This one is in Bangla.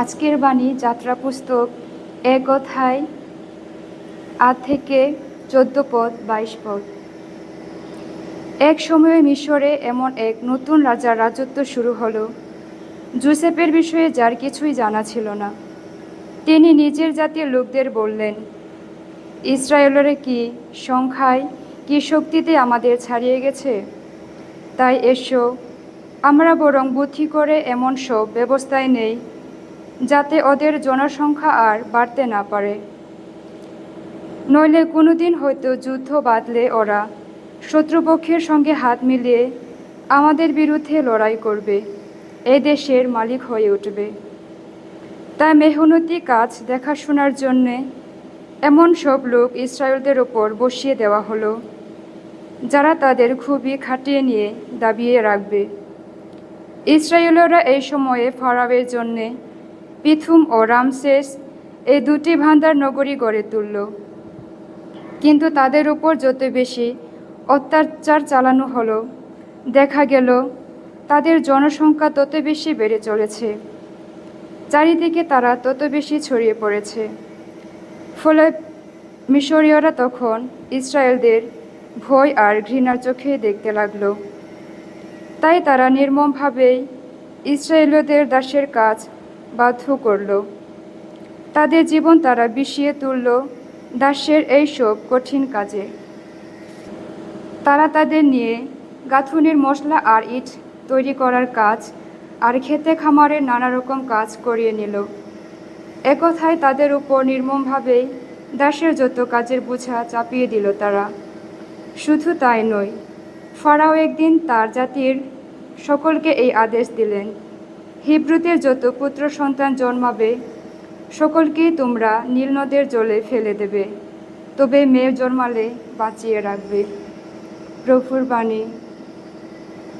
আজকের বাণী যাত্রা পুস্তক এক অধ্যায় আট থেকে চোদ্দ পদ, বাইশ পদ। এক সময়ে মিশরে এমন এক নতুন রাজার রাজত্ব শুরু হলো। জোসেফের বিষয়ে যার কিছুই জানা ছিল না। তিনি নিজের জাতীয় লোকদের বললেন, ইসরায়েলের কি সংখ্যায়, কি শক্তিতে আমাদের ছাড়িয়ে গেছে? তাই এসো, আমরা বরং বুদ্ধি করে এমন সব ব্যবস্থায় নেই যাতে ওদের জনসংখ্যা আর বাড়তে না পারে। নইলে কোনোদিন হয়তো যুদ্ধ বাঁধলে ওরা। শত্রুপক্ষের সঙ্গে হাত মিলিয়ে আমাদের বিরুদ্ধে লড়াই করবে। এই দেশের মালিক হয়ে উঠবে। তাই মেহনতি কাজ দেখাশোনার জন্যে এমন সব লোক ইসরায়েলদের ওপর বসিয়ে দেওয়া হলো, যারা তাদের খুবই খাটিয়ে নিয়ে দাবিয়ে রাখবে। ইসরায়েলরা এই সময়ে ফারাবের জন্যে পিথুম ও রামসেস এই দুটি ভান্ডার নগরী গড়ে তুলল। কিন্তু তাদের উপর যত বেশি অত্যাচার চালানো হলো, দেখা গেল তাদের জনসংখ্যা তত বেশি বেড়ে চলেছে। চারিদিকে তারা তত বেশি ছড়িয়ে পড়েছে। ফলে মিশরীয়রা তখন ইসরায়েলদের ভয় আর ঘৃণার চোখে দেখতে লাগল। তাই তারা নির্মমভাবেই ইসরায়েলীয়দের দাসের কাজ বাধ্য করল। তাদের জীবন তারা বিষিয়ে তুলল দাসের এই সব কঠিন কাজে। তারা তাদের নিয়ে গাঁথুনির মশলা আর ইট তৈরি করার কাজ আর খেতে খামারের নানা রকম কাজ করিয়ে নিল। একথায় তাদের উপর নির্মমভাবেই দাসের যত কাজের বোঝা চাপিয়ে দিল তারা। শুধু তাই নয়, ফারাও একদিন তার জাতির সকলকে এই আদেশ দিলেন। হিব্রুদের যত পুত্র সন্তান জন্মাবে, সকলকেই তোমরা নীলনদের জলে ফেলে দেবে। তবে মেয়ে জন্মালে বাঁচিয়ে রাখবে। প্রভুর বাণী।